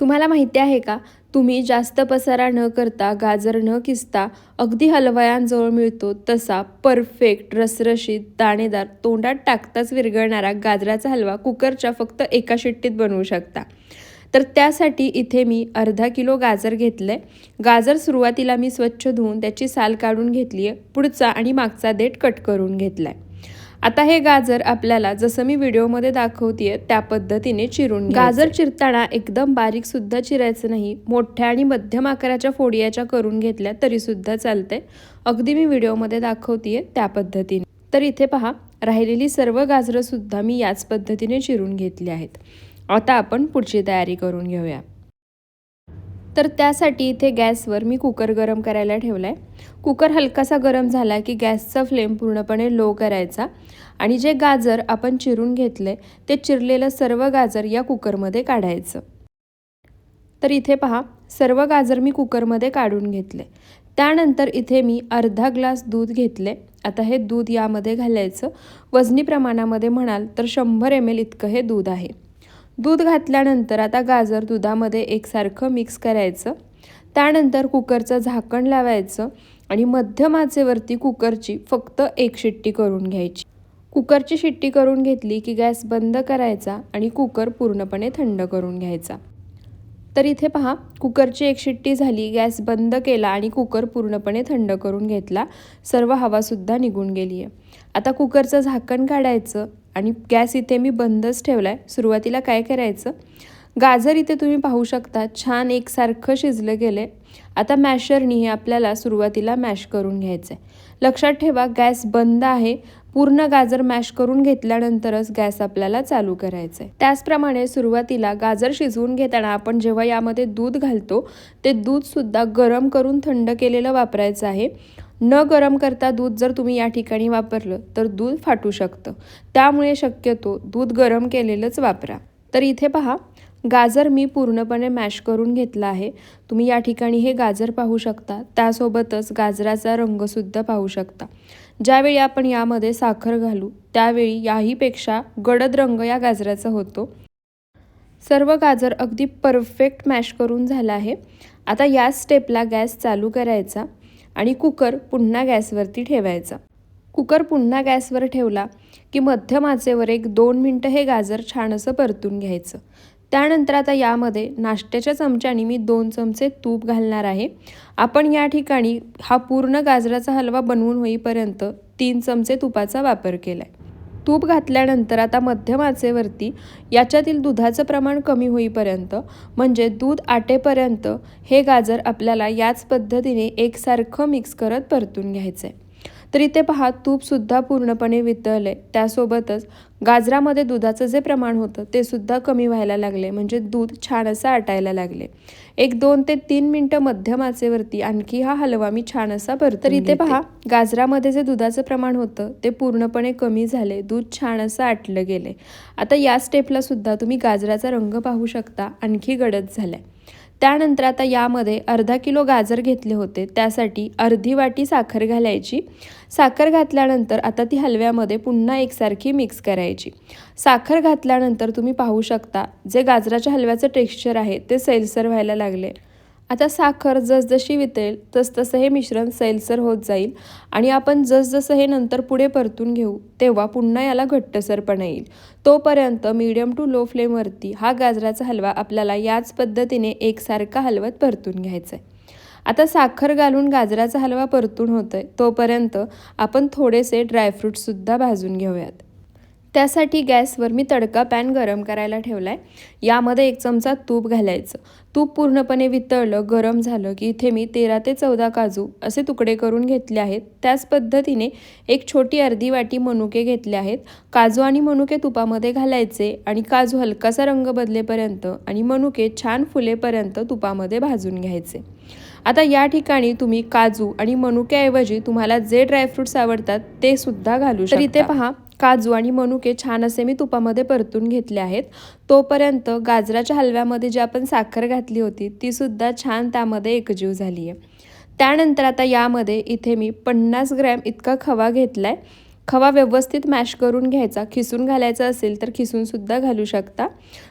तुम्हाला माहिती आहे का? तुम्ही जास्त पसारा न करता गाजर न किसता अगदी हलवयांजवळ मिळतो तसा परफेक्ट रसरशीत दाणेदार तोंडात टाकताच विरघळणारा गाजराचा हलवा कुकरच्या फक्त एका शिट्टीत बनवू शकता. तर त्यासाठी इथे मी अर्धा किलो गाजर घेतलं आहे गाजर सुरुवातीला मी स्वच्छ धुवून त्याची साल काढून घेतली आहे पुढचा आणि मागचा देठ कट करून घेतला आहे आता हे गाजर आपल्याला जसं मी व्हिडिओमध्ये दाखवतीये त्या पद्धतीने चिरून गाजर चिरताना एकदम बारीक सुद्धा चिरायचं नाही. मोठ्या आणि मध्यम आकाराच्या फोडियाच्या करून घेतल्या तरी सुद्धा चालते अगदी मी व्हिडिओमध्ये दाखवतीये त्या पद्धतीने. तर इथे पहा राहिलेली सर्व गाजरंसुद्धा मी याच पद्धतीने चिरून घेतली आहेत. आता आपण पुढची तयारी करून घेऊया. तर त्यासाठी इथे गॅसवर मी कुकर गरम करायला ठेवला आहे कुकर हलकासा गरम झाला की गॅसचा फ्लेम पूर्णपणे लो करायचा आणि जे गाजर आपण चिरून घेतले ते चिरलेलं सर्व गाजर या कुकरमध्ये काढायचं. तर इथे पहा सर्व गाजर मी कुकरमध्ये काढून घेतले. त्यानंतर इथे मी अर्धा ग्लास दूध घेतले. आता हे दूध यामध्ये घालायचं. वजनी प्रमाणामध्ये म्हणाल तर शंभर एम एल इतकं हे दूध आहे. दूध घातल्यानंतर आता गाजर दुधामध्ये एकसारखं मिक्स करायचं. त्यानंतर कुकरचं झाकण लावायचं आणि मध्यम आचेवरती कुकरची फक्त एक शिट्टी करून घ्यायची. कुकरची शिट्टी करून घेतली की गॅस बंद करायचा आणि कुकर पूर्णपणे थंड करून घ्यायचा. तर इथे पहा कुकरची एक शिट्टी झाली गॅस बंद केला आणि कुकर पूर्णपणे थंड करून घेतला. सर्व हवासुद्धा निघून गेली आहे. आता कुकरचं झाकण काढायचं आणि गॅस इथे मी बंदच ठेवला आहे सुरुवातीला काय करायचं? गाजर इथे तुम्ही पाहू शकता छान एकसारखं शिजलं गेलं आता मॅशरनी हे आपल्याला सुरुवातीला मॅश करून घ्यायचं आहे लक्षात ठेवा गॅस बंद आहे. पूर्ण गाजर मॅश करून घेतल्यानंतरच गॅस आपल्याला चालू करायचं आहे त्याचप्रमाणे सुरुवातीला गाजर शिजवून घेताना आपण जेव्हा यामध्ये दूध घालतो ते दूधसुद्धा गरम करून थंड केलेलं वापरायचं आहे. न गरम करता दूध जर तुम्ही या ठिकाणी वापरलं तर दूध फाटू शकतं. त्यामुळे शक्यतो दूध गरम केलेलंच वापरा. तर इथे पहा गाजर मी पूर्णपणे मॅश करून घेतला आहे. तुम्ही या ठिकाणी हे गाजर पाहू शकता. त्यासोबतच गाजराचा रंगसुद्धा पाहू शकता. ज्यावेळी आपण यामध्ये साखर घालू त्यावेळी याहीपेक्षा गडद रंग या गाजराचा होतो. सर्व गाजर अगदी परफेक्ट मॅश करून झाला आहे. आता या स्टेपला गॅस चालू करायचा आणि कुकर पुन्हा गॅसवरती ठेवायचा. कुकर पुन्हा गॅसवर ठेवला की मध्यम आचेवर एक दोन मिनटं हे गाजर छान असं परतून घ्यायचं. त्यानंतर आता यामध्ये नाश्त्याच्या चमच्याने मी दोन चमचे तूप घालणार आहे. आपण या ठिकाणी हा पूर्ण गाजराचा हलवा बनवून होईपर्यंत तीन चमचे तुपाचा वापर केला आहे तूप घातल्यानंतर आता मध्यम आचेवरती याच्यातील दुधाचं प्रमाण कमी होईपर्यंत म्हणजे दूध आटेपर्यंत हे गाजर आपल्याला याच पद्धतीने एकसारखं मिक्स करत परतून घ्यायचं आहे तर इथे पहा तूपसुद्धा पूर्णपणे वितळले. त्यासोबतच गाजरामध्ये दुधाचं जे प्रमाण होतं ते सुद्धा कमी व्हायला लागले. म्हणजे दूध छान असं आटायला लागले. एक दोन ते तीन मिनटं मध्यम आचेवरती आणखी हा हलवा मी छान असा भरतो तर इथे पहा गाजरामध्ये जे दुधाचं प्रमाण होतं ते पूर्णपणे कमी झाले. दूध छान असं आटलं गेले. आता या स्टेपला सुद्धा तुम्ही गाजराचा रंग पाहू शकता. आणखी गडद झालाय. त्यानंतर आता यामध्ये अर्धा किलो गाजर घेतले होते. त्यासाठी अर्धी वाटी साखर घालायची. साखर घातल्यानंतर आता ती हलव्यामध्ये पुन्हा एकसारखी मिक्स करायची. साखर घातल्यानंतर तुम्ही पाहू शकता जे गाजराच्या हलव्याचं टेक्स्चर आहे ते सैलसर व्हायला लागले. आता साखर जसजशी वितळेल तसतसं हे मिश्रण सैलसर होत जाईल आणि आपण जसजसं हे नंतर पुढे परतून घेऊ तेव्हा पुन्हा याला घट्टसरपणा येईल. तोपर्यंत मीडियम टू लो फ्लेमवरती हा गाजराचा हलवा आपल्याला याच पद्धतीने एकसारखा हलवत परतून घ्यायचा आहे आता साखर घालून गाजराचा हलवा परतून होतो आहे तोपर्यंत आपण थोडेसे ड्रायफ्रूटसुद्धा भाजून घेऊयात. त्यासाठी गॅसवर मी तडका पॅन गरम करायला ठेवला आहे यामध्ये एक चमचा तूप घालायचं. तूप पूर्णपणे वितळलं गरम झालं की इथे मी तेरा ते चौदा काजू असे तुकडे करून घेतले आहेत. त्याच पद्धतीने एक छोटी अर्धी वाटी मनुके घेतले आहेत. काजू आणि मनुके तुपामध्ये घालायचे आणि काजू हलकासा रंग बदलेपर्यंत आणि मनुके छान फुलेपर्यंत तुपामध्ये भाजून घ्यायचे. आता या ठिकाणी तुम्ही काजू आणि मनुक्याऐवजी तुम्हाला जे ड्रायफ्रुट्स आवडतात ते सुद्धा घालू शकता इथे पहा काजू आणि मनुके छान असे मी तुपामध्ये परतून घेतले आहेत. तोपर्यंत गाजराच्या हलव्यामध्ये जी आपण साखर घातली होती ती सुद्धा छान त्यामध्ये एकजीव झाली आहे त्यानंतर आता यामध्ये इथे मी पन्नास ग्रॅम इतका खवा घेतला आहे खवा व्यवस्थित मॅश करून घ्यायचा. खिसून घालायचा असेल तर खिसूनसुद्धा घालू शकता.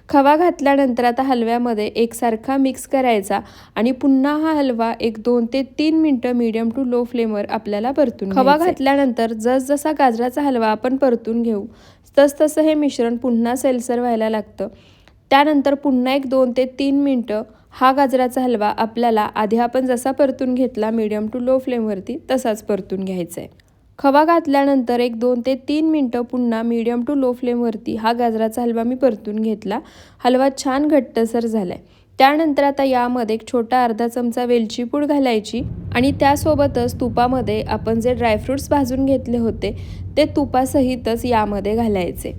खवा घातल्यानंतर आता हलव्यामध्ये एकसारखा मिक्स करायचा आणि पुन्हा हा हलवा एक दोन ते तीन मिनटं मीडियम टू लो फ्लेमवर आपल्याला परतून खवा घातल्यानंतर जसजसा गाजराचा हलवा आपण परतून घेऊ तसतसं हे मिश्रण पुन्हा सेलसर व्हायला लागतं. त्यानंतर पुन्हा एक दोन ते तीन मिनटं हा गाजराचा हलवा आपल्याला आधी आपण जसा परतून घेतला मीडियम टू लो फ्लेमवरती तसाच परतून घ्यायचा आहे. खवा घातल्यानंतर एक दोन ते तीन मिनटं पुन्हा मीडियम टू लो फ्लेमवरती हा गाजराचा हलवा मी परतून घेतला. हलवा छान घट्टसर झाला आहे त्यानंतर आता यामध्ये एक छोटा अर्धा चमचा वेलची पूड घालायची आणि त्यासोबतच तुपामध्ये आपण जे ड्रायफ्रूट्स भाजून घेतले होते ते तुपासहितच यामध्ये घालायचे.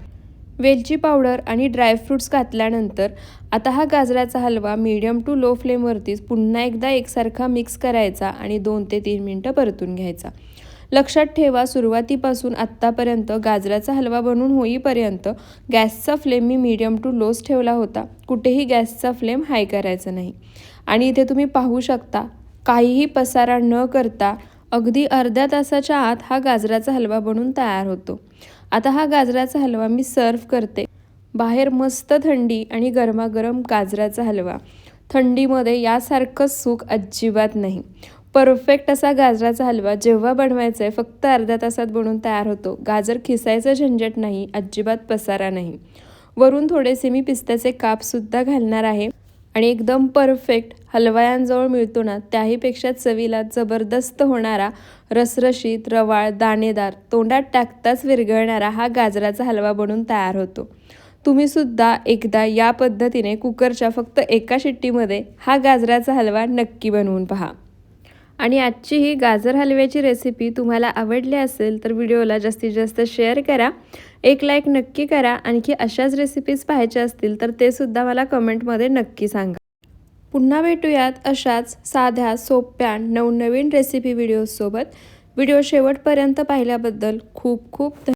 वेलची पावडर आणि ड्रायफ्रूट्स घातल्यानंतर आता हा गाजराचा हलवा मीडियम टू लो फ्लेमवरतीच पुन्हा एकदा एकसारखा मिक्स करायचा आणि दोन ते तीन मिनटं परतून घ्यायचा. लक्षात ठेवा सुरुवातीपासून आत्तापर्यंत गाजराचा हलवा बनवून होईपर्यंत गॅसचा फ्लेम मी मीडियम टू लोच ठेवला होता. कुठेही गॅसचा फ्लेम हाय करायचा नाही. आणि इथे तुम्ही पाहू शकता काहीही पसारा न करता अगदी अर्ध्या तासाच्या आत हा गाजराचा हलवा बनून तयार होतो. आता हा गाजराचा हलवा मी सर्व करते. बाहेर मस्त थंडी आणि गरमागरम गाजराचा हलवा. थंडीमध्ये यासारखं सुख अजिबात नाही. परफेक्ट असा गाजराचा हलवा जेव्हा बनवायचा आहे फक्त अर्ध्या तासात बनवून तयार होतो. गाजर खिसायचं झंझट नाही अजिबात पसारा नाही. वरून थोडेसे मी पिस्त्याचे कापसुद्धा घालणार आहे. आणि एकदम परफेक्ट हलवायांजवळ मिळतो ना त्याहीपेक्षा चवीला जबरदस्त होणारा रसरशीत रवाळ दाणेदार तोंडात टाकताच विरघळणारा हा गाजराचा हलवा बनून तयार होतो. तुम्हीसुद्धा एकदा या पद्धतीने कुकरच्या फक्त एका शिट्टीमध्ये हा गाजराचा हलवा नक्की बनवून पहा. आणि आजची ही गाजर हलव्याची रेसिपी तुम्हाला आवडली असेल तर व्हिडिओला जास्तीत जास्त शेअर करा. एक लाईक नक्की करा. आणखी अशाच रेसिपीज पाहायच्या असतील तर ते सुद्धा मला कमेंटमध्ये नक्की सांगा. पुन्हा भेटूयात अशाच साध्या सोप्या नवनवीन रेसिपी व्हिडिओजसोबत व्हिडिओ शेवटपर्यंत पाहिल्याबद्दल खूप खूप